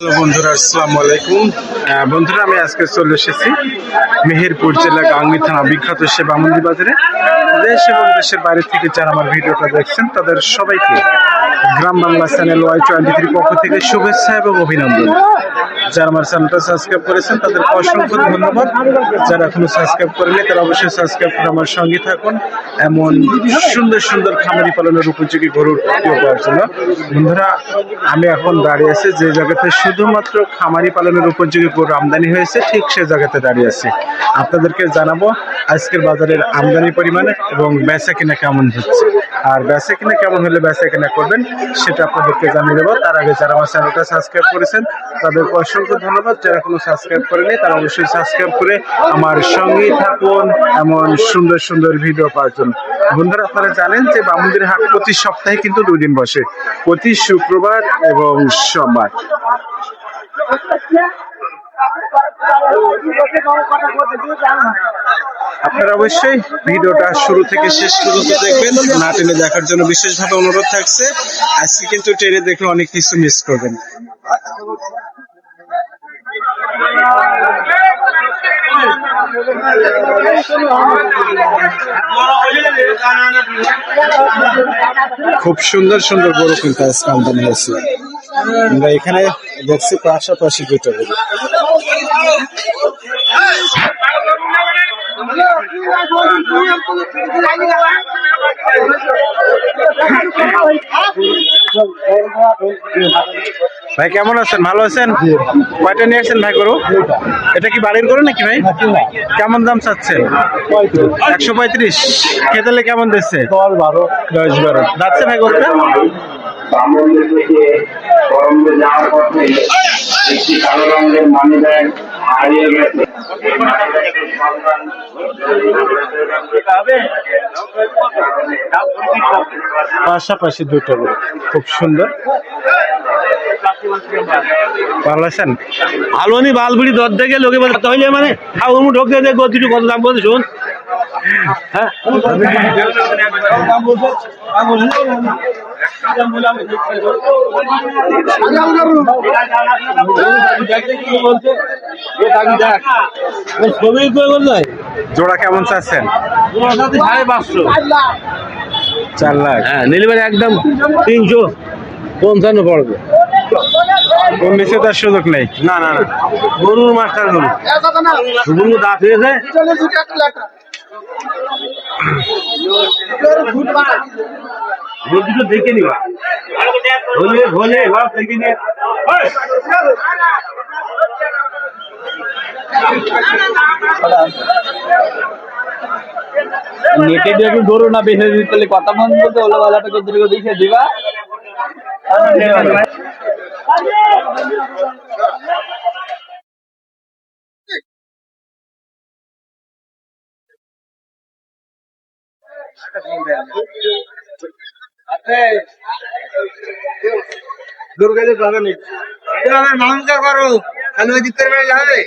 বন্ধুরা আসসালামু আলাইকুম। বন্ধুরা, আমি আজকে চলে এসেছি মেহেরপুর জেলা গাঙ্গি থানা বিখ্যাত সে বামন্দি বাজারে দেশ এবং দেশের বাইরে থেকে যারা আমার ভিডিওটা দেখছেন, তাদের সবাইকে Gram Bangla channel Y twenty three পক্ষ থেকে শুভেচ্ছা এবং অভিনন্দন। যারা আমার চ্যানেলটা সাবস্ক্রাইব করেছেন তাদের অসংখ্য ধন্যবাদ। যারা এখনও সাবস্ক্রাইব করেনি তারা অবশ্যই সাবস্ক্রাইব করে আমার সঙ্গে থাকুন। এমন সুন্দর সুন্দর খামারি পালনের উপযোগী গরুর পাওয়ার জন্য। বন্ধুরা, আমি এখন দাঁড়িয়ে আছি যে জায়গাতে শুধুমাত্র খামারি পালনের উপযোগী গরু আমদানি হয়েছে, ঠিক সে জায়গাতে দাঁড়িয়ে আছি। আপনাদেরকে জানাব আজকের বাজারের আমদানি পরিমাণ এবং বেচা কিনা কেমন হচ্ছে। আর বেচা কিনা কেমন হলে বেচা কিনা করবেন, সেটা আপনাদেরকে জানিয়ে দেবো। তার আগে যারা আমার চ্যানেলটা সাবস্ক্রাইব করেছেন তাদের অসংখ্য ধন্যবাদ। যারা কোনো সাবস্ক্রাইব করেনি তারা অবশ্যই সাবস্ক্রাইব করে আমার সঙ্গেই থাকুন এমন সুন্দর সুন্দর ভিডিও পাওয়ার জন্য। বন্ধুরা, আপনারা জানেন যে বামুন্দির হাট প্রতি সপ্তাহে কিন্তু দুই দিন বসে, প্রতি শুক্রবার এবং সোমবার। আপনারা অবশ্যই ভিডিওটা শুরু থেকে শেষ পর্যন্ত দেখবেন। না টেনে দেখার জন্য বিশেষভাবে অনুরোধ থাকছে। আজকে কিন্তু ট্রেনে দেখলে অনেক কিছু মিস করবেন। খুব সুন্দর সুন্দর গরু কিন্তু আজকে আমদানি হয়েছে। আমরা এখানে দেখছি পাশাপাশি দুটো ভাই, কেমন আছেন? ভালো আছেন? কয়টা নিয়ে আসছেন ভাই গরু? এটা কি বাড়ির গরু নাকি ভাই? কেমন দাম চাচ্ছেন? একশো পঁয়ত্রিশ। খেতেলে কেমন দিচ্ছে? দশ বারো যাচ্ছে ভাই গরুটা? একটি কালো রঙের মানি ব্যাগ হারিয়ে গেছে। পাশাপাশি দুটো খুব সুন্দর। ভালো আছেন? ভালো নি বালবুড়ি দর থেকে লোকে বলে, তাহলে মানে খাও ঢোক দিয়ে দেখব দুটো কত দাম বলছে শুন হ্যাঁ? জোড়া কেমন চাচ্ছেন? সাড়ে পাঁচশো চার লাখ। হ্যাঁ নিলিবারে একদম তিনশো পঞ্চান্ন পড়বে। নিচে তার সুযোগ নেই। না না না। গরুর মাস্টার গরু। শুভঙ্গ দাঁত হয়েছে। গরু দুটো দেখে নিবা। হলে হলে এবার দেখে নিয়ে! নেটে দিয়ে একটু গরু না বেঁচে দিতে তাহলে কথা মন বলতে ওলা বাজারটা করতে দেখে দিবা? করো। আমি ওই দিকতে যাবে।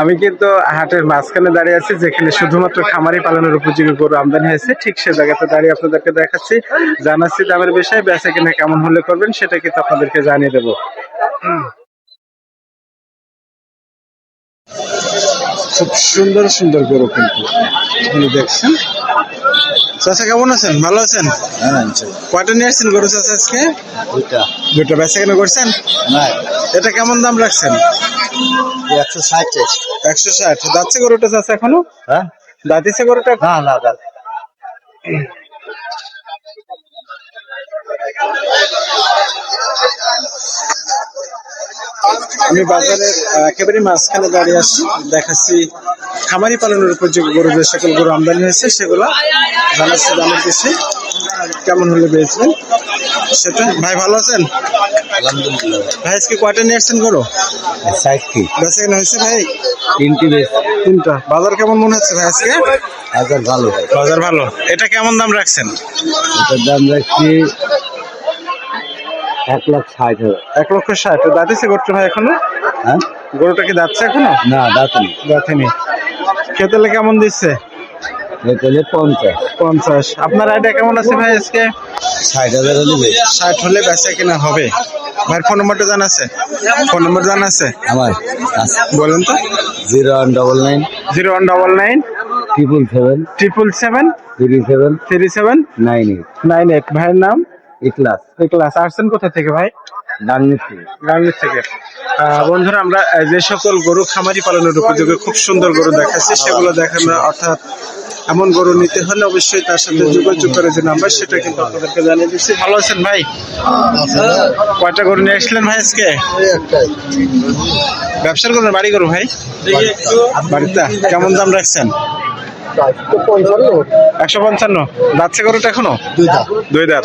আমি কিন্তু হাটের মাঝখানে দাঁড়িয়ে আছি যেখানে শুধুমাত্র খামারি পালনের উপযোগী গরু আমদানি হয়েছে। ঠিক সে জায়গাতে দাঁড়িয়ে আপনাদেরকে দেখাচ্ছি। জানাচ্ছি দামের বিষয়ে বেচা কিনা কেমন হলে করবেন সেটা কিন্তু আপনাদেরকে জানিয়ে দেবো। খুব সুন্দর সুন্দর গরু কিন্তু। আপনি দেখছেন? চাচা কেমন আছেন? ভালো আছেন? কয়টা নিয়ে আসছেন গরু চাচা আজকে? দুটা বেচা কেন করছেন? এটা কেমন দাম রাখছেন? একশো ষাট একশো ষাট। যাচ্ছে গরুটা চাষা এখনও? হ্যাঁ। দাঁতিছে গরুটা না না দাদা আমি বাজারের একেবারে মাঝখানে দাঁড়িয়ে আছি দেখাচ্ছি খামারি পালনের উপর যে গরু যে সকল গরু আমদানি হয়েছে সেগুলো জানাচ্ছি দামের কিছু কেমন হলে বেচবেন? সেটা ভাই ভালো আছেন? ভাই আজকে কয়টা নিয়ে আসছেন গরু? হয়েছে ভাই? তিনটি বেশ। তিনটা। বাজার কেমন মনে হচ্ছে ভাই আজকে? হাজার ভালো। বাজার ভালো। এটা কেমন দাম রাখছেন? এটার দাম রাখছি এক লাখ ষাট হাজার। এক লক্ষ ষাট। দাঁতিছে গরুটা ভাই এখনও? হ্যাঁ? গরুটা কি যাচ্ছে এখনও? না দাঁত নেই যাচ্ছেনি খেতেলে কেমন দিচ্ছে? তাহলে পঞ্চাশ। পঞ্চাশ। আপনার আইডিয়া কেমন আছে ভাই আজকে? ষাট হাজার হলে। ষাট হলে বেচা কিনা হবে। ভাইয়ের ফোন নম্বরটা জানা আছে? ফোন নম্বর জানা আছে? আমার? বলুন তো। Zero one double nine. Zero one double nine. Triple seven. Triple seven. Three seven. Three seven. Nine eight. Nine eight. ভাইয়ের নাম? ইকলাস ক্লাস আসছেন কোথা থেকে ভাই? গাঙ্গির থেকে। বন্ধুরা আমরা যে সকল গরু খামারি পালনের উপযোগী খুব সুন্দর গরু দেখাচ্ছি সেগুলো দেখানো অর্থাৎ এমন গরু নিতে হলে অবশ্যই তার সাথে যোগাযোগ করে যে নাম্বার সেটা কিন্তু আপনাদেরকে জানিয়ে দিচ্ছি। ভালো আছেন ভাই? কয়টা গরু নিয়ে আসলেন ভাই আজকে? ব্যবসার গরু না বাড়ি গরু ভাই? বাড়িতে। কেমন দাম রাখছেন? একশো পঞ্চান্ন। যাচ্ছে গরুটা এখনও? দুই দাঁত। দুই দাঁত।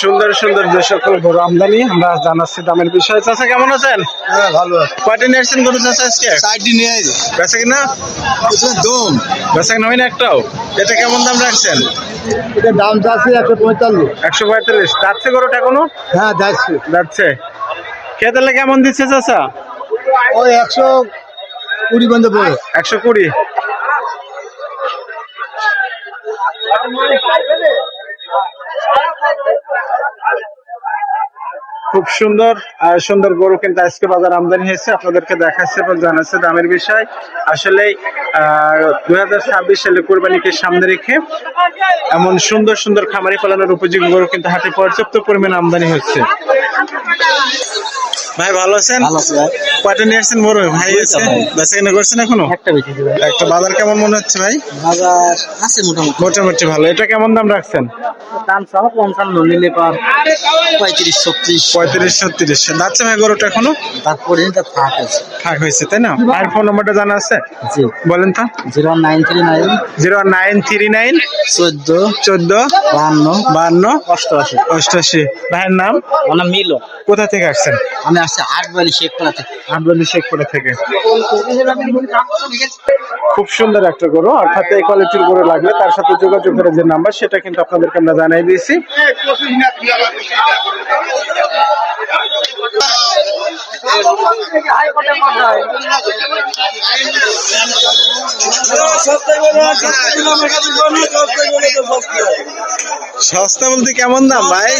সুন্দর সুন্দর যে সকল গরু আমদানি আমরা জানাচ্ছি দামের বিষয়ে। চাচা কেমন আছেন? হ্যাঁ ভালো কয়টা নিয়ে আসছেন গরু চাচা আজকে? ষাটটি নিয়ে আইছে বেচা কিনা? দম। বেচা কিনা হয়নি একটাও? এটা কেমন দাম রাখছেন? এটা দাম চাচ্ছে একশো পঁয়তাল্লিশ। একশো পঁয়তাল্লিশ। যাচ্ছে গরুটা এখনও? হ্যাঁ যাচ্ছে। যাচ্ছে। খেতেলে কেমন দিচ্ছে চাচা? ওই একশো কুড়ি পর্যন্ত পড়ে। একশো কুড়ি। খুব সুন্দর সুন্দর গরু কিন্তু আজকে বাজার আমদানি হয়েছে। আপনাদেরকে দেখাচ্ছে এবং জানাচ্ছে দামের বিষয়। আসলে দুই হাজার ছাব্বিশ সালে কোরবানিকে সামনে রেখে এমন সুন্দর সুন্দর খামারি পালানোর উপযোগী গরু কিন্তু হাতে পর্যাপ্ত পরিমাণ আমদানি হচ্ছে। ভাই ভালো আছেন? কয়টা নিয়ে আসছেন বড় ভাই আছে বেচা কিনা করছেন এখনও? একটা বাজার কেমন মনে হচ্ছে ভাই? বাজার আছে মোটামুটি। মোটামুটি ভালো। এটা কেমন দাম রাখছেন? দাম সহ পঞ্চান্ন নিলে পার পঁয়ত্রিশ ছত্রিশ। পঁয়ত্রিশ ছত্রিশ। যাচ্ছে ভাই গরুটা এখনও? তারপরে আছে হয়েছে। তাই না? আর ফোন নাম্বারটা জানা আছে? জি। বলেন তো। Zero nine three nine zero nine three nine চোদ্দ চোদ্দ বাহান্ন অষ্টআশি। অষ্টাশি ভাইয়ের নাম? আমার মিলো। কোথা থেকে আসছেন? আমি আসছি আটবালি শেখপাড়া থেকে। আটবন্দি শেখপুরা থেকে। খুব সুন্দর একটা গরু অর্থাৎ এই কোয়ালিটির গরু লাগলে তার সাথে যোগাযোগ করে যে নাম্বার সেটা কিন্তু আপনাদেরকে আমরা জানাই। দিয়েছি। সস্তা বলতে কেমন দাম ভাই?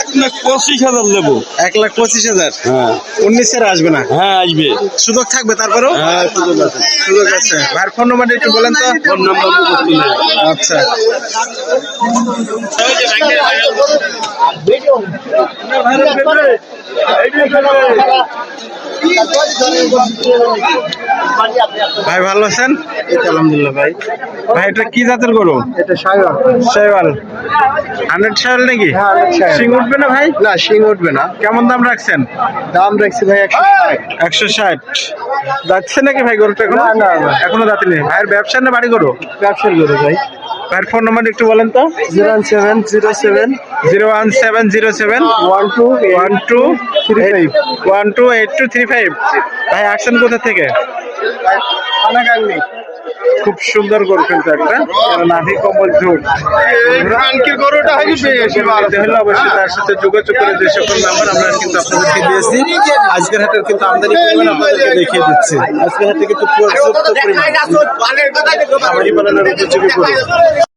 এক লাখ পঁচিশ হাজার নেব। এক লাখ পঁচিশ হাজার? হ্যাঁ। উনিশের আসবে না? হ্যাঁ আসবে। সুযোগ থাকবে তারপরেও? হ্যাঁ সুযোগ আছে। ভাইয়ের ফোন নাম্বারটা একটু বলেন তো। ফোন নাম্বার আচ্ছা। ভাই ভালো আছেন? আলহামদুলিল্লাহ ভাই ভাই এটা কি জাতের গরু? এটা সাইবার শেওয়াল। হান্ড্রেড শেওয়াল নাকি? হ্যাঁ, 100 সিং উঠবে না ভাই? না শিং উঠবে না। কেমন দাম রাখছেন? দাম রাখছি ভাই একশো ষাট। যাচ্ছে নাকি ভাই গরুটা এখনও? না, না, না। এখনও যাচ্ছে নেই ভাইয়ের ব্যবসা না বাড়ি গরু? ব্যবসার করে ভাই। ভাইয়ের ফোন নাম্বার একটু বলেন তো। Zero seven zero seven zero one seven zero seven one two one two three five. One two eight two three five. ভাই আসছেন কোথা থেকে? খুব সুন্দর গরু কিন্তু একটা। নাভি কমল ঝোট। গরুটা হয়নি বেশি ভালো। নিতে হলে অবশ্যই তার সাথে যোগাযোগ করে যে সকল নাম্বার আমরা কিন্তু আপনাদেরকে দিয়েছি। আজকের হাটের কিন্তু আমদানি পরিমাণ আপনাদেরকে দেখিয়ে দিচ্ছি। আজকের হাটে কিন্তু পর্যাপ্ত পরিমাণ। উপযোগী গরু।